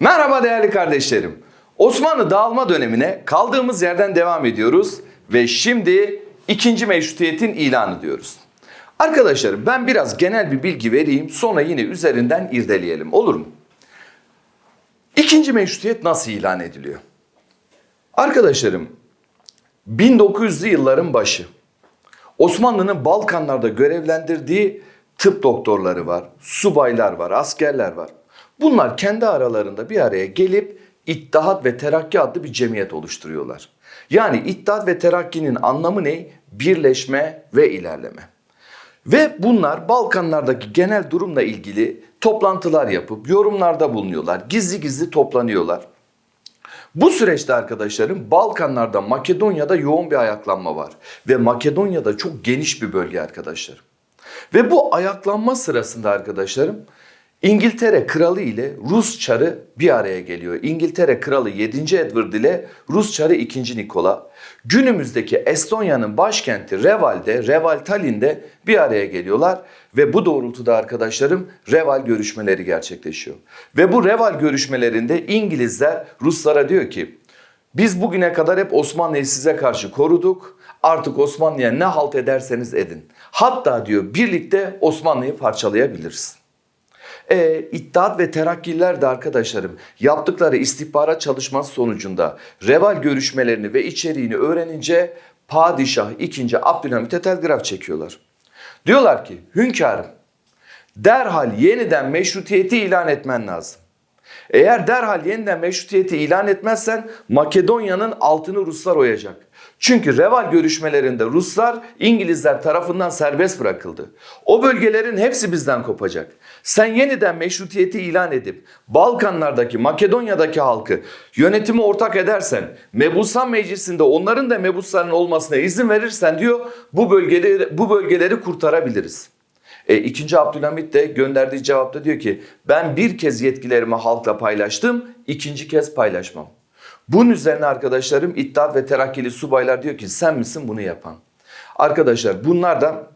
Merhaba değerli kardeşlerim. Osmanlı dağılma dönemine kaldığımız yerden devam ediyoruz ve şimdi ikinci meşrutiyetin ilanı diyoruz. Arkadaşlarım ben biraz genel bir bilgi vereyim sonra yine üzerinden irdeleyelim olur mu? İkinci meşrutiyet nasıl ilan ediliyor? Arkadaşlarım 1900'lü yılların başı Osmanlı'nın Balkanlarda görevlendirdiği tıp doktorları var, subaylar var, askerler var. Bunlar kendi aralarında bir araya gelip İttihat ve Terakki adlı bir cemiyet oluşturuyorlar. Yani İttihat ve Terakki'nin anlamı ne? Birleşme ve ilerleme. Ve bunlar Balkanlardaki genel durumla ilgili toplantılar yapıp yorumlarda bulunuyorlar. Gizli gizli toplanıyorlar. Bu süreçte arkadaşlarım Balkanlarda Makedonya'da yoğun bir ayaklanma var. Ve Makedonya'da çok geniş bir bölge arkadaşlarım. Ve bu ayaklanma sırasında arkadaşlarım İngiltere kralı ile Rus çarı bir araya geliyor. İngiltere kralı 7. Edward ile Rus çarı 2. Nikola günümüzdeki Estonya'nın başkenti Reval'de, Reval Tallinn'de bir araya geliyorlar ve bu doğrultuda arkadaşlarım Reval görüşmeleri gerçekleşiyor. Ve bu Reval görüşmelerinde İngilizler Ruslara diyor ki biz bugüne kadar hep Osmanlı'yı size karşı koruduk. Artık Osmanlı'ya ne halt ederseniz edin. Hatta diyor birlikte Osmanlı'yı parçalayabiliriz. E, İttihat ve Terakkiler de arkadaşlarım yaptıkları istihbarat çalışması sonucunda Reval görüşmelerini ve içeriğini öğrenince Padişah 2. Abdülhamit'e telgraf çekiyorlar. Diyorlar ki hünkârım derhal yeniden meşrutiyeti ilan etmen lazım. Eğer derhal yeniden meşrutiyeti ilan etmezsen Makedonya'nın altını Ruslar oyacak. Çünkü Reval görüşmelerinde Ruslar İngilizler tarafından serbest bırakıldı. O bölgelerin hepsi bizden kopacak. Sen yeniden meşrutiyeti ilan edip Balkanlardaki Makedonya'daki halkı yönetimi ortak edersen Mebusan Meclisi'nde onların da mebusların olmasına izin verirsen diyor bu bölgeleri bu bölgeleri kurtarabiliriz. E, ikinci Abdülhamit de gönderdiği cevapta diyor ki ben bir kez yetkilerimi halkla paylaştım, ikinci kez paylaşmam. Bunun üzerine arkadaşlarım İttihat ve Terakkili subaylar diyor ki sen misin bunu yapan? Arkadaşlar bunlar da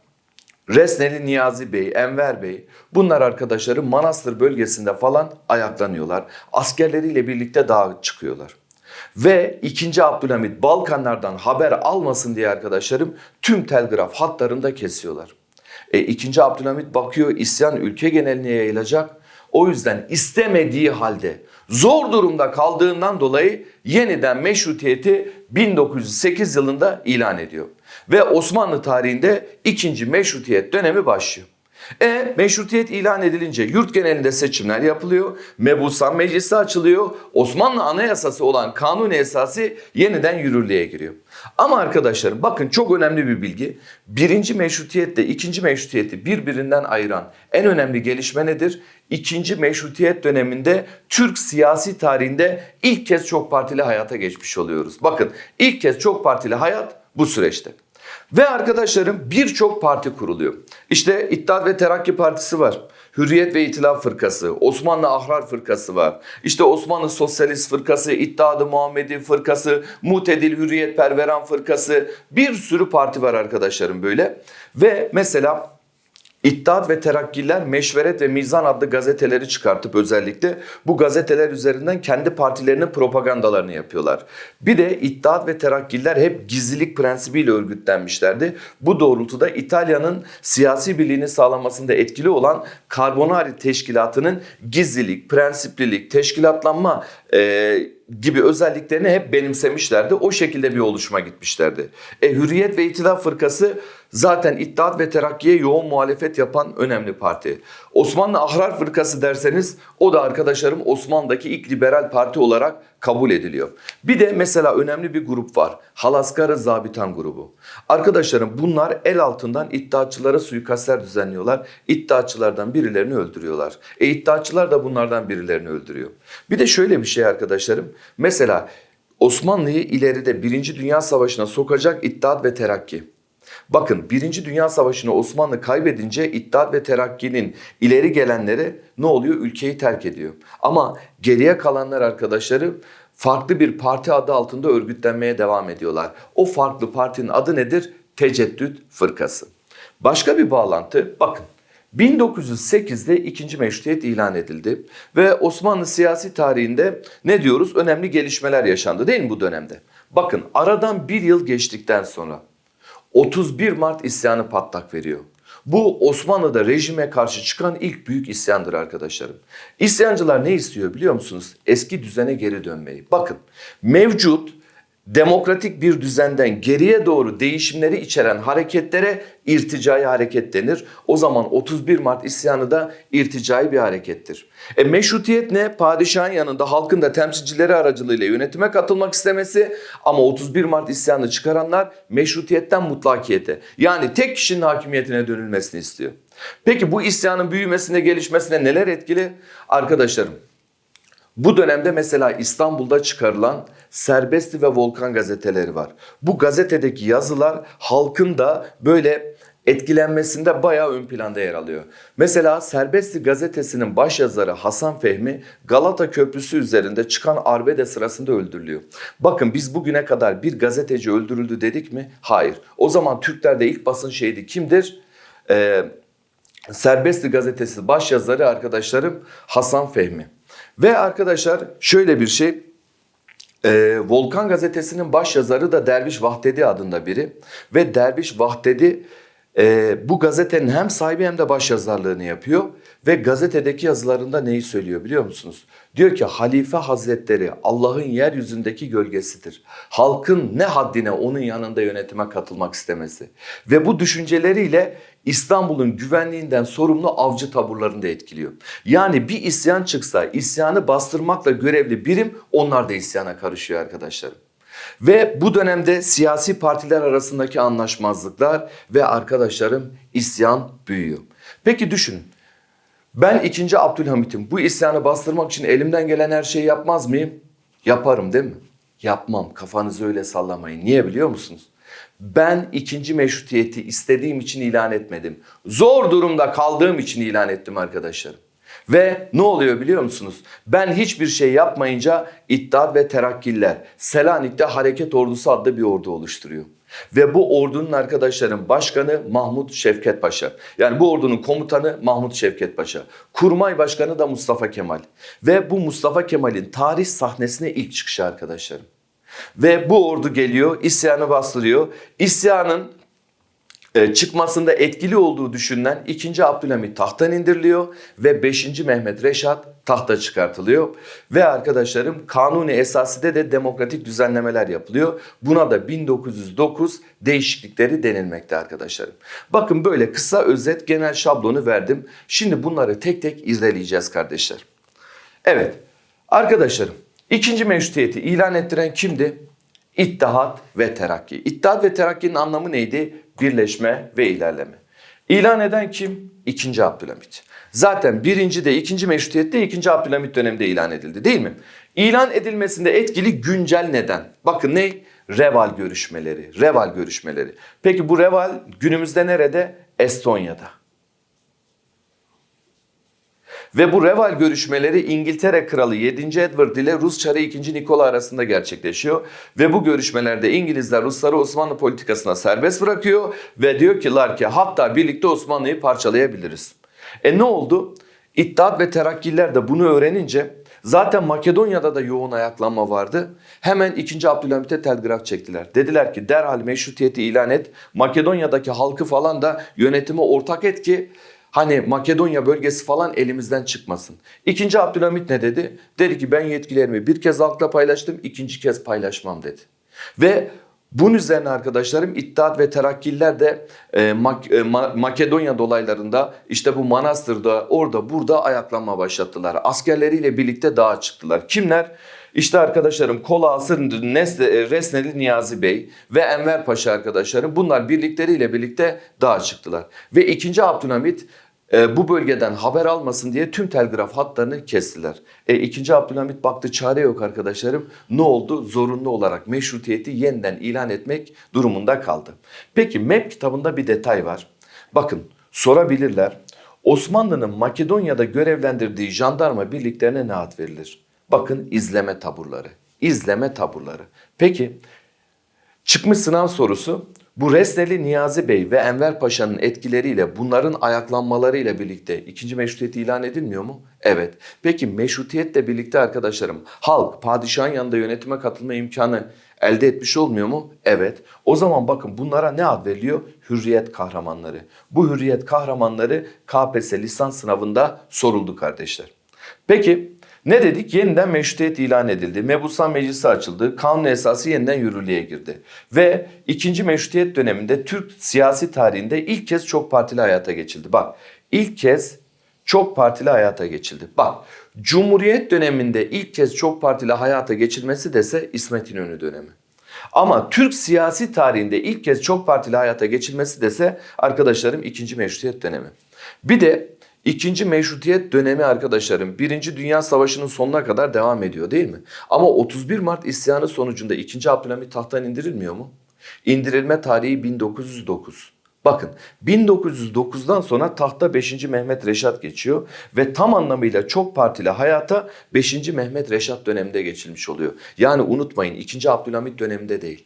Resneli Niyazi Bey, Enver Bey bunlar arkadaşları Manastır bölgesinde falan ayaklanıyorlar. Askerleriyle birlikte dağa çıkıyorlar. Ve 2. Abdülhamit Balkanlardan haber almasın diye arkadaşlarım tüm telgraf hatlarını da kesiyorlar. E, 2. Abdülhamit bakıyor isyan ülke geneline yayılacak. O yüzden istemediği halde zor durumda kaldığından dolayı yeniden meşrutiyeti 1908 yılında ilan ediyor. Ve Osmanlı tarihinde ikinci meşrutiyet dönemi başlıyor. E meşrutiyet ilan edilince yurt genelinde seçimler yapılıyor. Mebusan Meclisi açılıyor. Osmanlı Anayasası olan Kanuni Esası yeniden yürürlüğe giriyor. Ama arkadaşlarım bakın çok önemli bir bilgi. Birinci meşrutiyetle ikinci meşrutiyeti birbirinden ayıran en önemli gelişme nedir? İkinci meşrutiyet döneminde Türk siyasi tarihinde ilk kez çok partili hayata geçmiş oluyoruz. Bakın ilk kez çok partili hayat bu süreçte. Ve arkadaşlarım birçok parti kuruluyor. İşte İttihat ve Terakki Partisi var. Hürriyet ve İtilaf Fırkası, Osmanlı Ahrar Fırkası var. İşte Osmanlı Sosyalist Fırkası, İttihat-ı Muhammedi Fırkası, Mutedil Hürriyet Perveran Fırkası bir sürü parti var arkadaşlarım böyle. Ve mesela İttihat ve Terakkiler Meşveret ve Mizan adlı gazeteleri çıkartıp özellikle bu gazeteler üzerinden kendi partilerinin propagandalarını yapıyorlar. Bir de İttihat ve Terakkiler hep gizlilik prensibiyle örgütlenmişlerdi. Bu doğrultuda İtalya'nın siyasi birliğini sağlamasında etkili olan Carbonari Teşkilatı'nın gizlilik, prensiplilik, teşkilatlanma e, gibi özelliklerini hep benimsemişlerdi. O şekilde bir oluşuma gitmişlerdi. E, Hürriyet ve İtilaf Fırkası zaten İttihat ve Terakki'ye yoğun muhalefet yapan önemli parti. Osmanlı Ahrar Fırkası derseniz o da arkadaşlarım Osmanlı'daki ilk liberal parti olarak kabul ediliyor. Bir de mesela önemli bir grup var. Halaskarı Zabitan grubu. Arkadaşlarım bunlar el altından iddiatçılara suikastler düzenliyorlar. İddiatçılardan birilerini öldürüyorlar. E iddiatçılar da bunlardan birilerini öldürüyor. Bir de şöyle bir şey arkadaşlarım. Mesela Osmanlı'yı ileride Birinci Dünya Savaşı'na sokacak İttihat ve Terakki. Bakın Birinci Dünya Savaşı'nı Osmanlı kaybedince İttihat ve Terakki'nin ileri gelenleri ne oluyor? Ülkeyi terk ediyor. Ama geriye kalanlar arkadaşları farklı bir parti adı altında örgütlenmeye devam ediyorlar. O farklı partinin adı nedir? Teceddüt Fırkası. Başka bir bağlantı bakın 1908'de ikinci meşrutiyet ilan edildi ve Osmanlı siyasi tarihinde ne diyoruz? Önemli gelişmeler yaşandı değil mi bu dönemde? Bakın aradan bir yıl geçtikten sonra 31 Mart isyanı patlak veriyor. Bu Osmanlı'da rejime karşı çıkan ilk büyük isyandır arkadaşlarım. İsyancılar ne istiyor biliyor musunuz? Eski düzene geri dönmeyi. Bakın mevcut demokratik bir düzenden geriye doğru değişimleri içeren hareketlere irticai hareket denir. O zaman 31 Mart isyanı da irticai bir harekettir. E meşrutiyet ne? Padişahın yanında halkın da temsilcileri aracılığıyla yönetime katılmak istemesi ama 31 Mart isyanı çıkaranlar meşrutiyetten mutlakiyete yani tek kişinin hakimiyetine dönülmesini istiyor. Peki bu isyanın büyümesine gelişmesine neler etkili? Arkadaşlarım bu dönemde mesela İstanbul'da çıkarılan Serbesti ve Volkan gazeteleri var. Bu gazetedeki yazılar halkın da böyle etkilenmesinde bayağı ön planda yer alıyor. Mesela Serbesti gazetesinin başyazarı Hasan Fehmi Galata Köprüsü üzerinde çıkan arbede sırasında öldürülüyor. Bakın biz bugüne kadar bir gazeteci öldürüldü dedik mi? Hayır. O zaman Türklerde ilk basın şehidi kimdir? Ee, Serbesti gazetesi başyazarı arkadaşlarım Hasan Fehmi. Ve arkadaşlar şöyle bir şey. e, Volkan gazetesinin başyazarı da Derviş Vahdedi adında biri. Ve Derviş Vahdedi e, bu gazetenin hem sahibi hem de başyazarlığını yapıyor. Ve gazetedeki yazılarında neyi söylüyor biliyor musunuz? Diyor ki Halife Hazretleri Allah'ın yeryüzündeki gölgesidir. Halkın ne haddine onun yanında yönetime katılmak istemesi. Ve bu düşünceleriyle İstanbul'un güvenliğinden sorumlu avcı taburlarını da etkiliyor. Yani bir isyan çıksa isyanı bastırmakla görevli birim onlar da isyana karışıyor arkadaşlarım. Ve bu dönemde siyasi partiler arasındaki anlaşmazlıklar ve arkadaşlarım isyan büyüyor. Peki düşünün. Ben 2. Abdülhamit'im. Bu isyanı bastırmak için elimden gelen her şeyi yapmaz mıyım? Yaparım değil mi? Yapmam. Kafanızı öyle sallamayın. Niye biliyor musunuz? Ben ikinci meşrutiyeti istediğim için ilan etmedim. Zor durumda kaldığım için ilan ettim arkadaşlarım. Ve ne oluyor biliyor musunuz? Ben hiçbir şey yapmayınca İttihat ve Terakkiller Selanik'te Hareket Ordusu adlı bir ordu oluşturuyor. Ve bu ordunun arkadaşlarım başkanı Mahmut Şevket Paşa. Yani bu ordunun komutanı Mahmut Şevket Paşa. Kurmay başkanı da Mustafa Kemal. Ve bu Mustafa Kemal'in tarih sahnesine ilk çıkışı arkadaşlarım. Ve bu ordu geliyor, isyanı bastırıyor. İsyanın çıkmasında etkili olduğu düşünülen 2. Abdülhamit tahttan indiriliyor ve 5. Mehmet Reşat tahta çıkartılıyor. Ve arkadaşlarım kanuni esaside de demokratik düzenlemeler yapılıyor. Buna da 1909 değişiklikleri denilmekte arkadaşlarım. Bakın böyle kısa özet genel şablonu verdim. Şimdi bunları tek tek irdeleyeceğiz kardeşler. Evet arkadaşlarım ikinci meşrutiyeti ilan ettiren kimdi? İttihat ve Terakki. İttihat ve Terakki'nin anlamı neydi? Birleşme ve ilerleme. İlan eden kim? İkinci Abdülhamit. Zaten birinci de ikinci meşrutiyette ikinci Abdülhamit döneminde ilan edildi değil mi? İlan edilmesinde etkili güncel neden? Bakın ne? Reval görüşmeleri. Reval görüşmeleri. Peki bu Reval günümüzde nerede? Estonya'da. Ve bu Reval görüşmeleri İngiltere Kralı 7. Edward ile Rus Çarı 2. Nikola arasında gerçekleşiyor. Ve bu görüşmelerde İngilizler Rusları Osmanlı politikasına serbest bırakıyor ve diyor ki ki hatta birlikte Osmanlı'yı parçalayabiliriz. E ne oldu? İttihat ve Terakkiler de bunu öğrenince zaten Makedonya'da da yoğun ayaklanma vardı. Hemen 2. Abdülhamit'e telgraf çektiler. Dediler ki derhal meşrutiyeti ilan et. Makedonya'daki halkı falan da yönetime ortak et ki Hani Makedonya bölgesi falan elimizden çıkmasın. İkinci Abdülhamit ne dedi? Dedi ki ben yetkilerimi bir kez halkla paylaştım, ikinci kez paylaşmam dedi. Ve bunun üzerine arkadaşlarım İttihat ve Terakkiller de e, Mak- e, Ma- Makedonya dolaylarında işte bu Manastır'da orada burada ayaklanma başlattılar. Askerleriyle birlikte dağa çıktılar. Kimler? İşte arkadaşlarım Kola Nesle, e, Resneli Niyazi Bey ve Enver Paşa arkadaşlarım bunlar birlikleriyle birlikte dağa çıktılar. Ve 2. Abdülhamit e, bu bölgeden haber almasın diye tüm telgraf hatlarını kestiler. E, 2. Abdülhamit baktı çare yok arkadaşlarım. Ne oldu? Zorunlu olarak meşrutiyeti yeniden ilan etmek durumunda kaldı. Peki MEP kitabında bir detay var. Bakın sorabilirler. Osmanlı'nın Makedonya'da görevlendirdiği jandarma birliklerine ne ad verilir? Bakın izleme taburları. İzleme taburları. Peki Çıkmış sınav sorusu. Bu Resneli Niyazi Bey ve Enver Paşa'nın etkileriyle bunların ayaklanmalarıyla birlikte ikinci meşrutiyet ilan edilmiyor mu? Evet. Peki meşrutiyetle birlikte arkadaşlarım halk padişahın yanında yönetime katılma imkanı elde etmiş olmuyor mu? Evet. O zaman bakın bunlara ne ad veriliyor? Hürriyet kahramanları. Bu hürriyet kahramanları KPSS lisans sınavında soruldu kardeşler. Peki ne dedik? Yeniden meşrutiyet ilan edildi. Mebusan Meclisi açıldı. Kanun esası yeniden yürürlüğe girdi. Ve ikinci meşrutiyet döneminde Türk siyasi tarihinde ilk kez çok partili hayata geçildi. Bak ilk kez çok partili hayata geçildi. Bak Cumhuriyet döneminde ilk kez çok partili hayata geçilmesi dese İsmet İnönü dönemi. Ama Türk siyasi tarihinde ilk kez çok partili hayata geçilmesi dese arkadaşlarım ikinci meşrutiyet dönemi. Bir de ikinci meşrutiyet dönemi arkadaşlarım Birinci Dünya Savaşı'nın sonuna kadar devam ediyor değil mi? Ama 31 Mart isyanı sonucunda 2. Abdülhamit tahttan indirilmiyor mu? İndirilme tarihi 1909. Bakın 1909'dan sonra tahta 5. Mehmet Reşat geçiyor ve tam anlamıyla çok partili hayata 5. Mehmet Reşat döneminde geçilmiş oluyor. Yani unutmayın 2. Abdülhamit döneminde değil.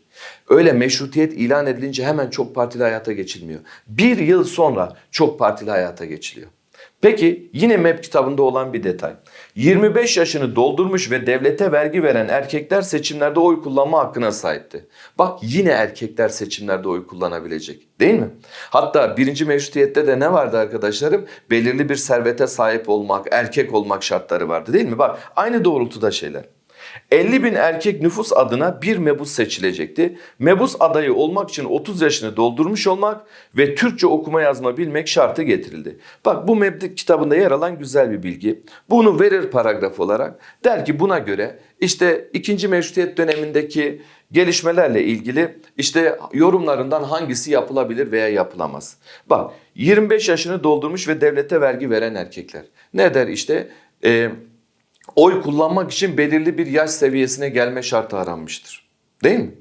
Öyle meşrutiyet ilan edilince hemen çok partili hayata geçilmiyor. Bir yıl sonra çok partili hayata geçiliyor. Peki yine MEP kitabında olan bir detay. 25 yaşını doldurmuş ve devlete vergi veren erkekler seçimlerde oy kullanma hakkına sahipti. Bak yine erkekler seçimlerde oy kullanabilecek değil mi? Hatta birinci meşrutiyette de ne vardı arkadaşlarım? Belirli bir servete sahip olmak, erkek olmak şartları vardı değil mi? Bak aynı doğrultuda şeyler. 50 bin erkek nüfus adına bir mebus seçilecekti. Mebus adayı olmak için 30 yaşını doldurmuş olmak ve Türkçe okuma yazma bilmek şartı getirildi. Bak bu mebdi kitabında yer alan güzel bir bilgi. Bunu verir paragraf olarak. Der ki buna göre işte ikinci meşrutiyet dönemindeki gelişmelerle ilgili işte yorumlarından hangisi yapılabilir veya yapılamaz. Bak 25 yaşını doldurmuş ve devlete vergi veren erkekler. Ne der işte... E, oy kullanmak için belirli bir yaş seviyesine gelme şartı aranmıştır. Değil mi?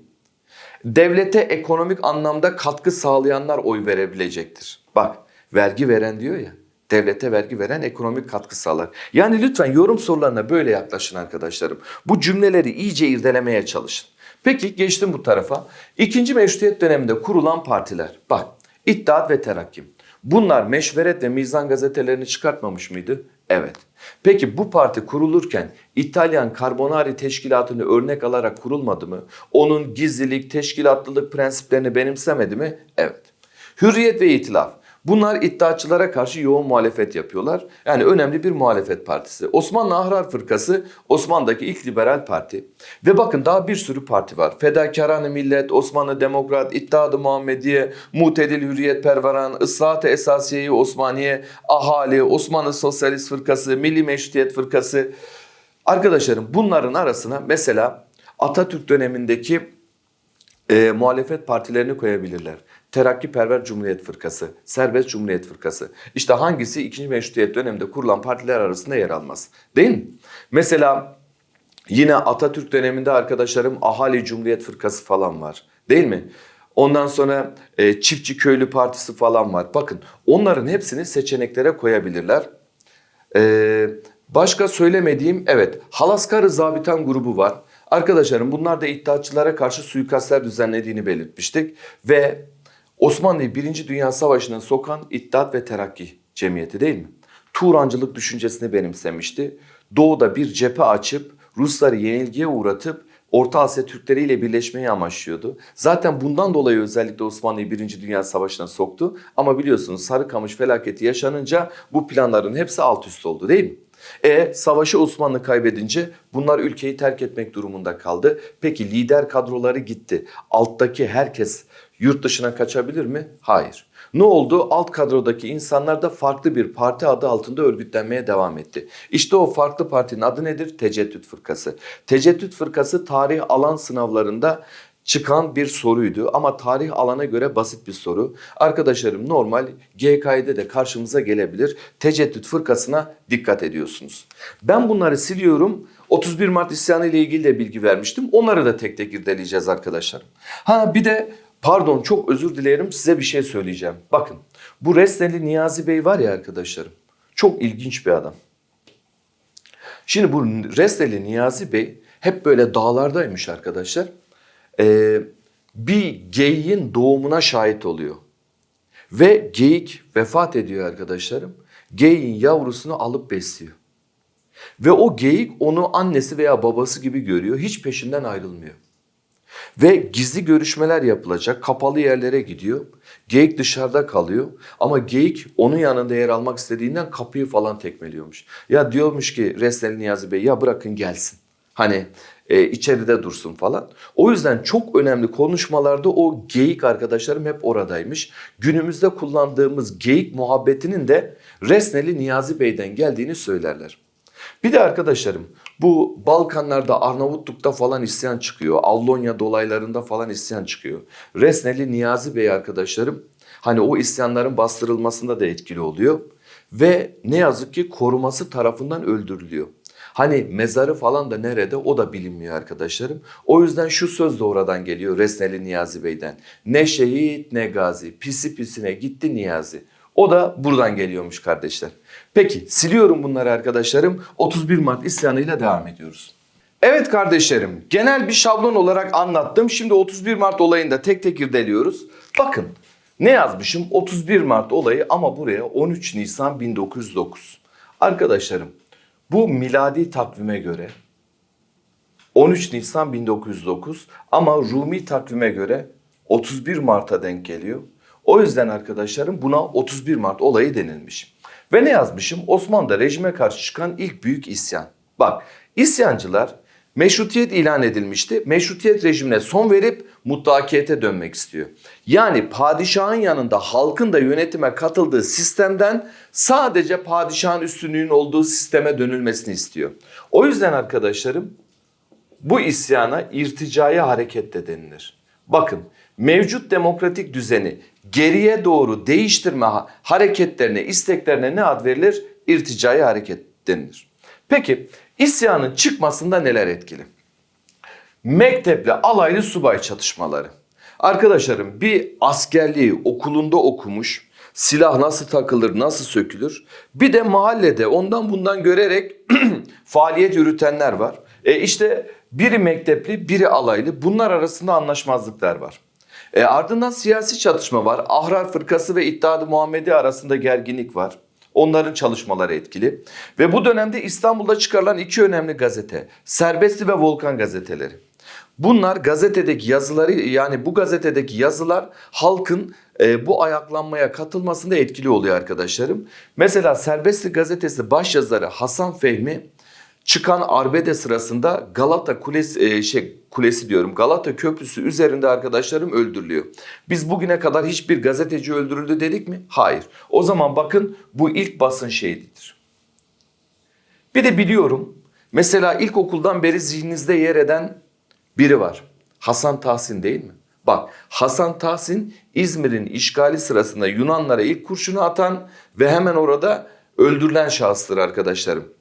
Devlete ekonomik anlamda katkı sağlayanlar oy verebilecektir. Bak vergi veren diyor ya. Devlete vergi veren ekonomik katkı sağlar. Yani lütfen yorum sorularına böyle yaklaşın arkadaşlarım. Bu cümleleri iyice irdelemeye çalışın. Peki geçtim bu tarafa. İkinci meşrutiyet döneminde kurulan partiler. Bak İttihat ve Terakkim. Bunlar Meşveret ve Mizan gazetelerini çıkartmamış mıydı? Evet. Peki bu parti kurulurken İtalyan Carbonari teşkilatını örnek alarak kurulmadı mı? Onun gizlilik, teşkilatlılık prensiplerini benimsemedi mi? Evet. Hürriyet ve İtilaf. Bunlar iddiaçılara karşı yoğun muhalefet yapıyorlar. Yani önemli bir muhalefet partisi. Osmanlı Ahrar Fırkası Osmanlı'daki ilk liberal parti. Ve bakın daha bir sürü parti var. Fedakarane Millet, Osmanlı Demokrat, İttihat-ı Muhammediye, Mutedil Hürriyet Pervaran, Islahat-ı Esasiye-i Osmaniye, Ahali, Osmanlı Sosyalist Fırkası, Milli Meşrutiyet Fırkası. Arkadaşlarım bunların arasına mesela Atatürk dönemindeki e, muhalefet partilerini koyabilirler. Terakkiperver Cumhuriyet Fırkası, Serbest Cumhuriyet Fırkası. İşte hangisi 2. Meşrutiyet döneminde kurulan partiler arasında yer almaz. Değil mi? Mesela yine Atatürk döneminde arkadaşlarım Ahali Cumhuriyet Fırkası falan var. Değil mi? Ondan sonra e, Çiftçi Köylü Partisi falan var. Bakın onların hepsini seçeneklere koyabilirler. E, başka söylemediğim evet Halaskarı Zabitan grubu var. Arkadaşlarım bunlar da iddiaçılara karşı suikastler düzenlediğini belirtmiştik. Ve Osmanlı'yı Birinci Dünya Savaşı'na sokan İttihat ve Terakki Cemiyeti değil mi? Turancılık düşüncesini benimsemişti. Doğuda bir cephe açıp Rusları yenilgiye uğratıp Orta Asya Türkleri ile birleşmeyi amaçlıyordu. Zaten bundan dolayı özellikle Osmanlı'yı Birinci Dünya Savaşı'na soktu. Ama biliyorsunuz Sarıkamış felaketi yaşanınca bu planların hepsi alt üst oldu değil mi? E savaşı Osmanlı kaybedince bunlar ülkeyi terk etmek durumunda kaldı. Peki lider kadroları gitti. Alttaki herkes yurt dışına kaçabilir mi? Hayır. Ne oldu? Alt kadrodaki insanlar da farklı bir parti adı altında örgütlenmeye devam etti. İşte o farklı partinin adı nedir? Teceddüt Fırkası. Teceddüt Fırkası tarih alan sınavlarında çıkan bir soruydu ama tarih alana göre basit bir soru. Arkadaşlarım normal GK'de de karşımıza gelebilir. Teceddüt fırkasına dikkat ediyorsunuz. Ben bunları siliyorum. 31 Mart isyanı ile ilgili de bilgi vermiştim. Onları da tek tek irdeleyeceğiz arkadaşlarım. Ha bir de pardon çok özür dilerim size bir şey söyleyeceğim. Bakın bu Resneli Niyazi Bey var ya arkadaşlarım. Çok ilginç bir adam. Şimdi bu Resneli Niyazi Bey hep böyle dağlardaymış arkadaşlar. Ee, bir geyiğin doğumuna şahit oluyor. Ve geyik vefat ediyor arkadaşlarım. Geyiğin yavrusunu alıp besliyor. Ve o geyik onu annesi veya babası gibi görüyor. Hiç peşinden ayrılmıyor. Ve gizli görüşmeler yapılacak. Kapalı yerlere gidiyor. Geyik dışarıda kalıyor. Ama geyik onun yanında yer almak istediğinden kapıyı falan tekmeliyormuş. Ya diyormuş ki Resneli Niyazi Bey ya bırakın gelsin. Hani e, içeride dursun falan. O yüzden çok önemli konuşmalarda o geyik arkadaşlarım hep oradaymış. Günümüzde kullandığımız geyik muhabbetinin de Resneli Niyazi Bey'den geldiğini söylerler. Bir de arkadaşlarım bu Balkanlarda Arnavutluk'ta falan isyan çıkıyor. Avlonya dolaylarında falan isyan çıkıyor. Resneli Niyazi Bey arkadaşlarım hani o isyanların bastırılmasında da etkili oluyor. Ve ne yazık ki koruması tarafından öldürülüyor. Hani mezarı falan da nerede o da bilinmiyor arkadaşlarım. O yüzden şu söz de oradan geliyor Resneli Niyazi Bey'den. Ne şehit ne gazi pisi pisine gitti Niyazi. O da buradan geliyormuş kardeşler. Peki siliyorum bunları arkadaşlarım. 31 Mart isyanıyla devam ediyoruz. Evet kardeşlerim genel bir şablon olarak anlattım. Şimdi 31 Mart olayında tek tek irdeliyoruz. Bakın ne yazmışım 31 Mart olayı ama buraya 13 Nisan 1909. Arkadaşlarım bu miladi takvime göre 13 Nisan 1909 ama Rumi takvime göre 31 Mart'a denk geliyor. O yüzden arkadaşlarım buna 31 Mart olayı denilmiş. Ve ne yazmışım? Osmanlı'da rejime karşı çıkan ilk büyük isyan. Bak isyancılar meşrutiyet ilan edilmişti. Meşrutiyet rejimine son verip mutlakiyete dönmek istiyor. Yani padişahın yanında halkın da yönetime katıldığı sistemden sadece padişahın üstünlüğün olduğu sisteme dönülmesini istiyor. O yüzden arkadaşlarım bu isyana irticaya hareket de denilir. Bakın mevcut demokratik düzeni geriye doğru değiştirme ha- hareketlerine, isteklerine ne ad verilir? İrticai hareket denilir. Peki isyanın çıkmasında neler etkili? Mektepli alaylı subay çatışmaları. Arkadaşlarım bir askerliği okulunda okumuş, silah nasıl takılır, nasıl sökülür. Bir de mahallede ondan bundan görerek faaliyet yürütenler var. E işte biri mektepli, biri alaylı. Bunlar arasında anlaşmazlıklar var. E ardından siyasi çatışma var. Ahrar Fırkası ve İttihat-ı Muhammedi arasında gerginlik var. Onların çalışmaları etkili. Ve bu dönemde İstanbul'da çıkarılan iki önemli gazete. Serbestli ve Volkan gazeteleri. Bunlar gazetedeki yazıları yani bu gazetedeki yazılar halkın e, bu ayaklanmaya katılmasında etkili oluyor arkadaşlarım. Mesela Serbestli gazetesi başyazarı Hasan Fehmi çıkan arbede sırasında Galata Kulesi e, şey kulesi diyorum Galata Köprüsü üzerinde arkadaşlarım öldürülüyor. Biz bugüne kadar hiçbir gazeteci öldürüldü dedik mi? Hayır. O zaman bakın bu ilk basın şehididir. Bir de biliyorum mesela ilkokuldan beri zihninizde yer eden biri var. Hasan Tahsin değil mi? Bak Hasan Tahsin İzmir'in işgali sırasında Yunanlara ilk kurşunu atan ve hemen orada öldürülen şahıstır arkadaşlarım.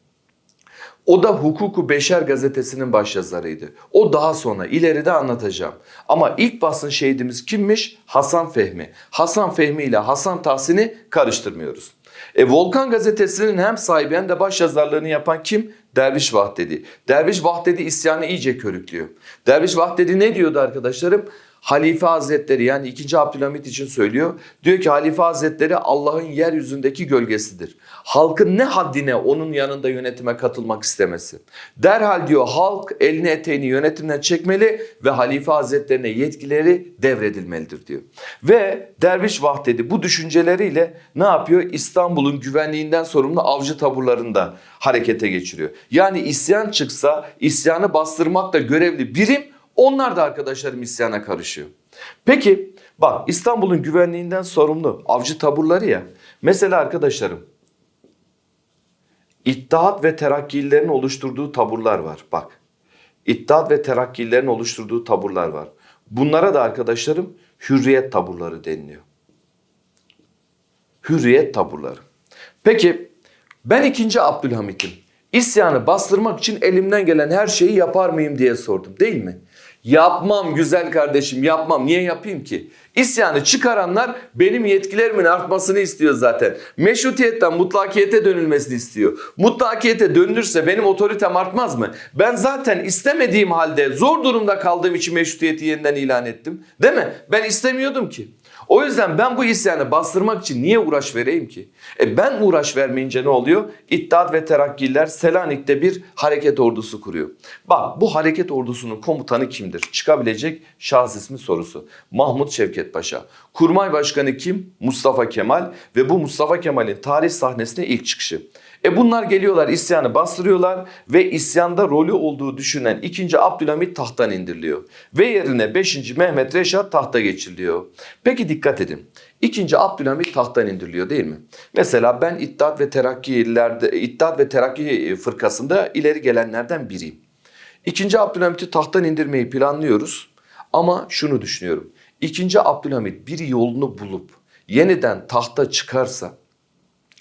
O da Hukuku Beşer gazetesinin başyazarıydı. O daha sonra ileride anlatacağım. Ama ilk basın şehidimiz kimmiş? Hasan Fehmi. Hasan Fehmi ile Hasan Tahsin'i karıştırmıyoruz. E, Volkan gazetesinin hem sahibi hem de başyazarlığını yapan kim? Derviş Vahdedi. Derviş Vahdedi isyanı iyice körüklüyor. Derviş Vahdedi ne diyordu arkadaşlarım? Halife Hazretleri yani 2. Abdülhamit için söylüyor. Diyor ki Halife Hazretleri Allah'ın yeryüzündeki gölgesidir. Halkın ne haddine onun yanında yönetime katılmak istemesi. Derhal diyor halk elini eteğini yönetimden çekmeli ve Halife Hazretlerine yetkileri devredilmelidir diyor. Ve Derviş Vahdedi bu düşünceleriyle ne yapıyor? İstanbul'un güvenliğinden sorumlu avcı taburlarında harekete geçiriyor. Yani isyan çıksa isyanı bastırmakla görevli birim onlar da arkadaşlarım isyana karışıyor. Peki bak İstanbul'un güvenliğinden sorumlu avcı taburları ya. Mesela arkadaşlarım İttihat ve Terakkilerin oluşturduğu taburlar var. Bak İttihat ve Terakkilerin oluşturduğu taburlar var. Bunlara da arkadaşlarım hürriyet taburları deniliyor. Hürriyet taburları. Peki ben ikinci Abdülhamit'im. İsyanı bastırmak için elimden gelen her şeyi yapar mıyım diye sordum değil mi? Yapmam güzel kardeşim yapmam. Niye yapayım ki? İsyanı çıkaranlar benim yetkilerimin artmasını istiyor zaten. Meşrutiyetten mutlakiyete dönülmesini istiyor. Mutlakiyete dönülürse benim otoritem artmaz mı? Ben zaten istemediğim halde zor durumda kaldığım için meşrutiyeti yeniden ilan ettim. Değil mi? Ben istemiyordum ki. O yüzden ben bu isyanı bastırmak için niye uğraş vereyim ki? E ben uğraş vermeyince ne oluyor? İttihat ve Terakkiler Selanik'te bir hareket ordusu kuruyor. Bak bu hareket ordusunun komutanı kimdir? Çıkabilecek şahıs ismi sorusu. Mahmut Şevket Paşa. Kurmay Başkanı kim? Mustafa Kemal ve bu Mustafa Kemal'in tarih sahnesine ilk çıkışı. E bunlar geliyorlar isyanı bastırıyorlar ve isyanda rolü olduğu düşünen 2. Abdülhamit tahttan indiriliyor. Ve yerine 5. Mehmet Reşat tahta geçiriliyor. Peki dikkat edin. 2. Abdülhamit tahttan indiriliyor değil mi? Mesela ben İttihat ve Terakkilerde İttihat ve Terakki fırkasında ileri gelenlerden biriyim. İkinci Abdülhamit'i tahttan indirmeyi planlıyoruz. Ama şunu düşünüyorum. İkinci Abdülhamit bir yolunu bulup yeniden tahta çıkarsa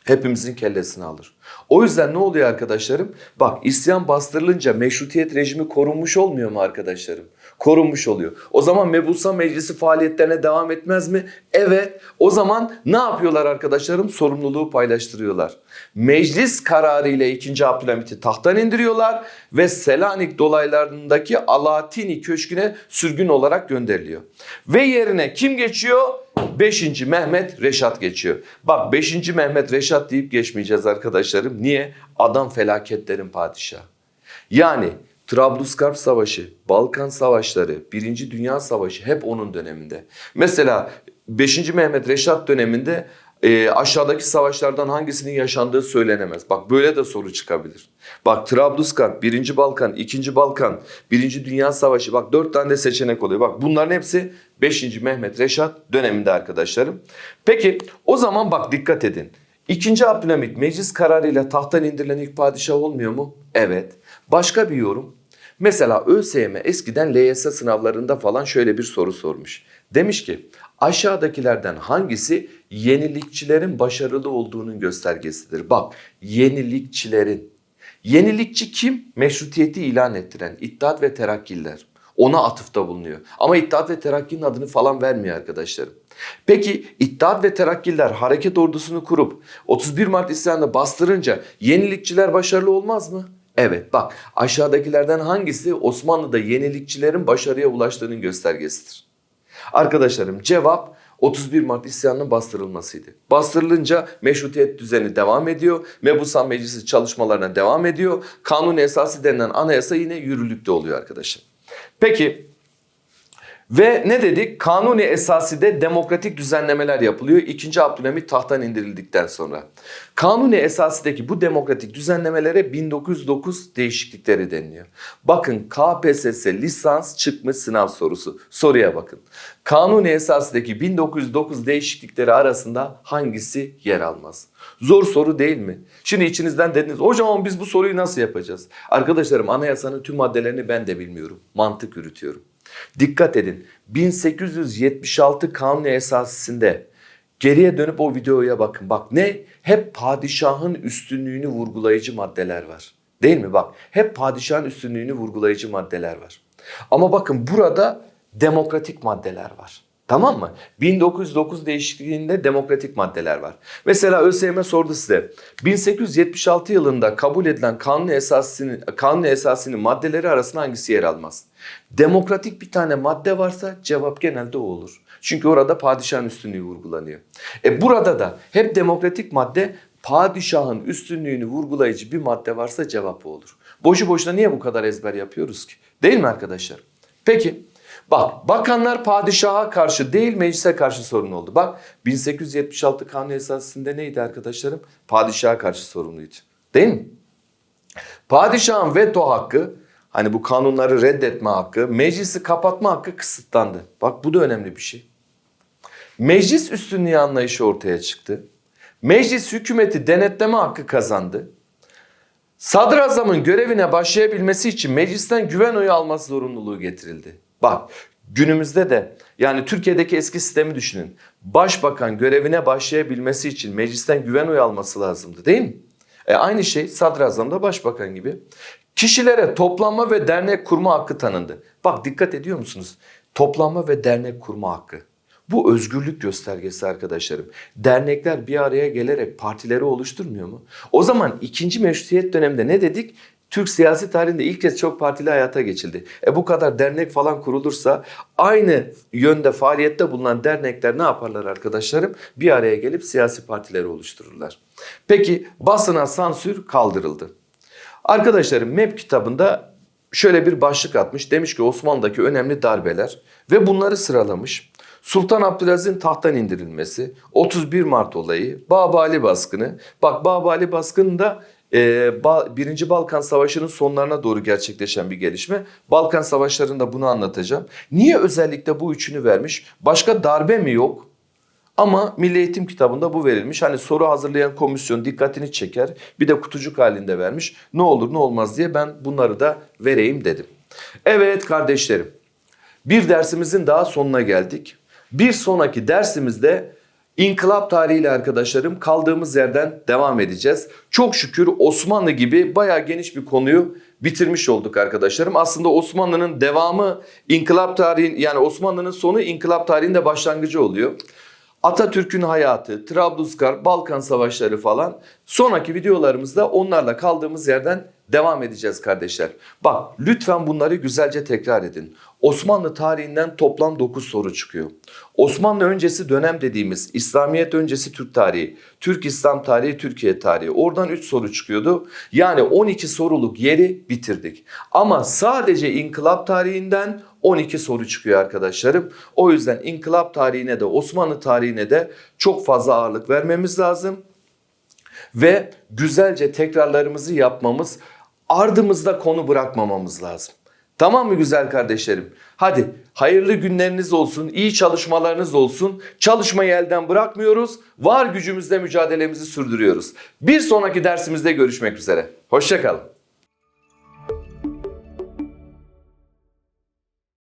hepimizin kellesini alır. O yüzden ne oluyor arkadaşlarım? Bak isyan bastırılınca meşrutiyet rejimi korunmuş olmuyor mu arkadaşlarım? Korunmuş oluyor. O zaman Mebusa Meclisi faaliyetlerine devam etmez mi? Evet. O zaman ne yapıyorlar arkadaşlarım? Sorumluluğu paylaştırıyorlar. Meclis kararı ile 2. Abdülhamit'i tahttan indiriyorlar ve Selanik dolaylarındaki Alatini Köşkü'ne sürgün olarak gönderiliyor. Ve yerine kim geçiyor? 5. Mehmet Reşat geçiyor. Bak 5. Mehmet Reşat deyip geçmeyeceğiz arkadaşlarım. Niye? Adam felaketlerin padişahı. Yani Trablusgarp Savaşı, Balkan Savaşları, Birinci Dünya Savaşı hep onun döneminde. Mesela 5. Mehmet Reşat döneminde e, aşağıdaki savaşlardan hangisinin yaşandığı söylenemez. Bak böyle de soru çıkabilir. Bak Trablusgarp, 1. Balkan, 2. Balkan, 1. Dünya Savaşı. Bak 4 tane de seçenek oluyor. Bak bunların hepsi 5. Mehmet Reşat döneminde arkadaşlarım. Peki o zaman bak dikkat edin. 2. Abdülhamit meclis kararıyla tahttan indirilen ilk padişah olmuyor mu? Evet. Başka bir yorum. Mesela ÖSYM eskiden LYS sınavlarında falan şöyle bir soru sormuş. Demiş ki aşağıdakilerden hangisi yenilikçilerin başarılı olduğunun göstergesidir? Bak yenilikçilerin. Yenilikçi kim? Meşrutiyeti ilan ettiren İttihat ve Terakkiler. Ona atıfta bulunuyor. Ama İttihat ve Terakki'nin adını falan vermiyor arkadaşlarım. Peki İttihat ve Terakkiler hareket ordusunu kurup 31 Mart isyanını bastırınca yenilikçiler başarılı olmaz mı? Evet bak aşağıdakilerden hangisi Osmanlı'da yenilikçilerin başarıya ulaştığının göstergesidir? Arkadaşlarım cevap 31 Mart isyanının bastırılmasıydı. Bastırılınca meşrutiyet düzeni devam ediyor. Mebusan Meclisi çalışmalarına devam ediyor. Kanun esası denilen anayasa yine yürürlükte oluyor arkadaşlar. Peki ve ne dedik? Kanuni esaside demokratik düzenlemeler yapılıyor. İkinci Abdülhamit tahttan indirildikten sonra. Kanuni esasideki bu demokratik düzenlemelere 1909 değişiklikleri deniliyor. Bakın KPSS lisans çıkmış sınav sorusu. Soruya bakın. Kanuni esasideki 1909 değişiklikleri arasında hangisi yer almaz? Zor soru değil mi? Şimdi içinizden dediniz hocam biz bu soruyu nasıl yapacağız? Arkadaşlarım anayasanın tüm maddelerini ben de bilmiyorum. Mantık yürütüyorum. Dikkat edin 1876 kanun esasında geriye dönüp o videoya bakın. Bak ne? Hep padişahın üstünlüğünü vurgulayıcı maddeler var. Değil mi? Bak hep padişahın üstünlüğünü vurgulayıcı maddeler var. Ama bakın burada demokratik maddeler var. Tamam mı? 1909 değişikliğinde demokratik maddeler var. Mesela ÖSYM sordu size. 1876 yılında kabul edilen kanun esasının kanun esasının maddeleri arasında hangisi yer almaz? Demokratik bir tane madde varsa cevap genelde o olur. Çünkü orada padişahın üstünlüğü vurgulanıyor. E burada da hep demokratik madde padişahın üstünlüğünü vurgulayıcı bir madde varsa cevap o olur. Boşu boşuna niye bu kadar ezber yapıyoruz ki? Değil mi arkadaşlar? Peki Bak bakanlar padişaha karşı değil meclise karşı sorun oldu. Bak 1876 kanun esasında neydi arkadaşlarım? Padişaha karşı sorumluydu. Değil mi? Padişahın veto hakkı hani bu kanunları reddetme hakkı, meclisi kapatma hakkı kısıtlandı. Bak bu da önemli bir şey. Meclis üstünlüğü anlayışı ortaya çıktı. Meclis hükümeti denetleme hakkı kazandı. Sadrazamın görevine başlayabilmesi için meclisten güven oyu alması zorunluluğu getirildi. Bak günümüzde de yani Türkiye'deki eski sistemi düşünün. Başbakan görevine başlayabilmesi için meclisten güven oyu alması lazımdı değil mi? E aynı şey sadrazam da başbakan gibi. Kişilere toplanma ve dernek kurma hakkı tanındı. Bak dikkat ediyor musunuz? Toplanma ve dernek kurma hakkı. Bu özgürlük göstergesi arkadaşlarım. Dernekler bir araya gelerek partileri oluşturmuyor mu? O zaman ikinci meşrutiyet döneminde ne dedik? Türk siyasi tarihinde ilk kez çok partili hayata geçildi. E bu kadar dernek falan kurulursa aynı yönde faaliyette bulunan dernekler ne yaparlar arkadaşlarım? Bir araya gelip siyasi partileri oluştururlar. Peki basına sansür kaldırıldı. Arkadaşlarım MEP kitabında şöyle bir başlık atmış. Demiş ki Osmanlı'daki önemli darbeler ve bunları sıralamış. Sultan Abdülaziz'in tahttan indirilmesi, 31 Mart olayı, Babali baskını. Bak Babali baskını da Birinci Balkan Savaşı'nın sonlarına doğru gerçekleşen bir gelişme. Balkan Savaşları'nda bunu anlatacağım. Niye özellikle bu üçünü vermiş? Başka darbe mi yok? Ama Milli Eğitim kitabında bu verilmiş. Hani soru hazırlayan komisyon dikkatini çeker. Bir de kutucuk halinde vermiş. Ne olur ne olmaz diye ben bunları da vereyim dedim. Evet kardeşlerim. Bir dersimizin daha sonuna geldik. Bir sonraki dersimizde İnkılap tarihiyle arkadaşlarım kaldığımız yerden devam edeceğiz. Çok şükür Osmanlı gibi bayağı geniş bir konuyu bitirmiş olduk arkadaşlarım. Aslında Osmanlı'nın devamı inkılap tarihin yani Osmanlı'nın sonu inkılap tarihinde başlangıcı oluyor. Atatürk'ün hayatı, Trablusgarp, Balkan Savaşları falan sonraki videolarımızda onlarla kaldığımız yerden devam edeceğiz kardeşler. Bak lütfen bunları güzelce tekrar edin. Osmanlı tarihinden toplam 9 soru çıkıyor. Osmanlı öncesi dönem dediğimiz İslamiyet öncesi Türk tarihi, Türk İslam tarihi, Türkiye tarihi. Oradan 3 soru çıkıyordu. Yani 12 soruluk yeri bitirdik. Ama sadece inkılap tarihinden 12 soru çıkıyor arkadaşlarım. O yüzden inkılap tarihine de Osmanlı tarihine de çok fazla ağırlık vermemiz lazım. Ve güzelce tekrarlarımızı yapmamız, ardımızda konu bırakmamamız lazım. Tamam mı güzel kardeşlerim? Hadi hayırlı günleriniz olsun, iyi çalışmalarınız olsun. Çalışmayı elden bırakmıyoruz. Var gücümüzle mücadelemizi sürdürüyoruz. Bir sonraki dersimizde görüşmek üzere. Hoşçakalın.